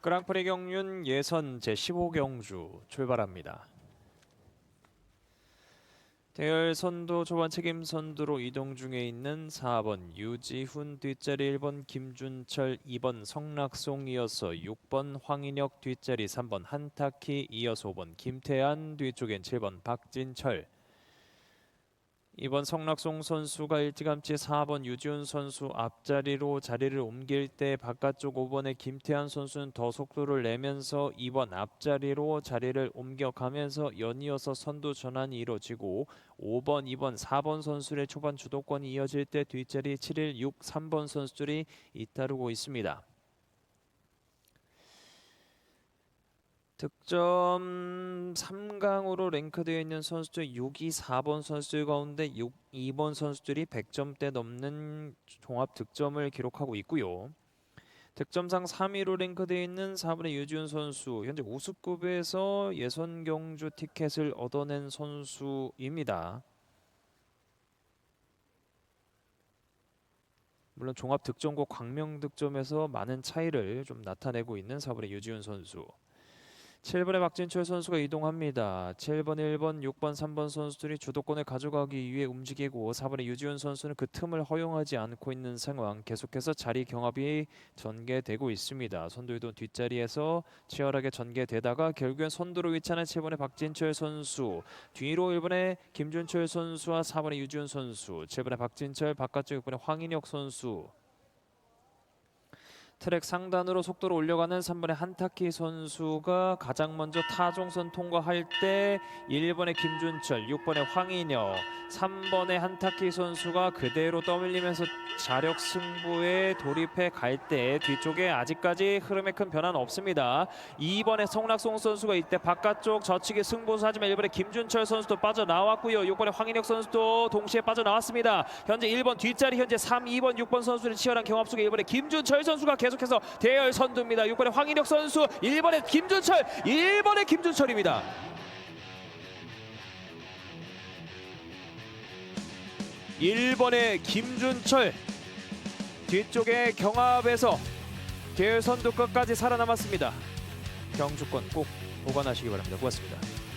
그랑프리 경륜 예선 제15경주 출발합니다. 대열 선두 초반 책임 선두로 이동 중에 있는 4번 유지훈 뒷자리 1번 김준철 2번 성락송 이어서 6번 황인혁 뒷자리 3번 한타키 이어서 5번 김태한 뒤쪽엔 7번 박진철 이번 성락송 선수가 일찌감치 4번 유지훈 선수 앞자리로 자리를 옮길 때 바깥쪽 5번의 김태한 선수는 더 속도를 내면서 2번 앞자리로 자리를 옮겨가면서 연이어서 선두 전환이 이루어지고 5번, 2번, 4번 선수의 초반 주도권이 이어질 때 뒷자리 7일, 6, 3번 선수들이 잇따르고 있습니다. 득점 3강으로 랭크되어 있는 선수들 6위 4번 선수들 가운데 6, 2번 선수들이 100점대 넘는 종합 득점을 기록하고 있고요. 득점상 3위로 랭크되어 있는 4번의 유지훈 선수 현재 우수급에서 예선 경주 티켓을 얻어낸 선수입니다. 물론 종합 득점과 광명 득점에서 많은 차이를 좀 나타내고 있는 4번의 유지훈 선수. 7번의 박진철 선수가 이동합니다. 7번, 1번, 6번, 3번 선수들이 주도권을 가져가기 위해 움직이고 4번의 유지훈 선수는 그 틈을 허용하지 않고 있는 상황. 계속해서 자리 경합이 전개되고 있습니다. 선두 이동 뒷자리에서 치열하게 전개되다가 결국엔 선두로 위치하는 7번의 박진철 선수, 뒤로 1번의 김준철 선수와 4번의 유지훈 선수, 7번의 박진철, 바깥쪽 6번의 황인혁 선수, 트랙 상단으로 속도를 올려가는 3번의 한타키 선수가 가장 먼저 타종선 통과할 때 1번의 김준철, 6번의 황인혁, 3번의 한타키 선수가 그대로 떠밀리면서 자력 승부에 돌입해 갈 때 뒤쪽에 아직까지 흐름에 큰 변화는 없습니다. 2번의 성락송 선수가 이때 바깥쪽 저측에 승부수 하지만 1번의 김준철 선수도 빠져나왔고요. 6번의 황인혁 선수도 동시에 빠져나왔습니다. 현재 1번 뒷자리 현재 3, 2번, 6번 선수들의 치열한 경합 속에 1번의 김준철 선수가 계속해서 대열 선두입니다. 6번의 황인혁 선수, 1번의 김준철, 1번의 김준철입니다. 일번의 김준철 뒤쪽에 경합에서 대열 선두 끝까지 살아남았습니다. 경주권 꼭 보관하시기 바랍니다. 고맙습니다.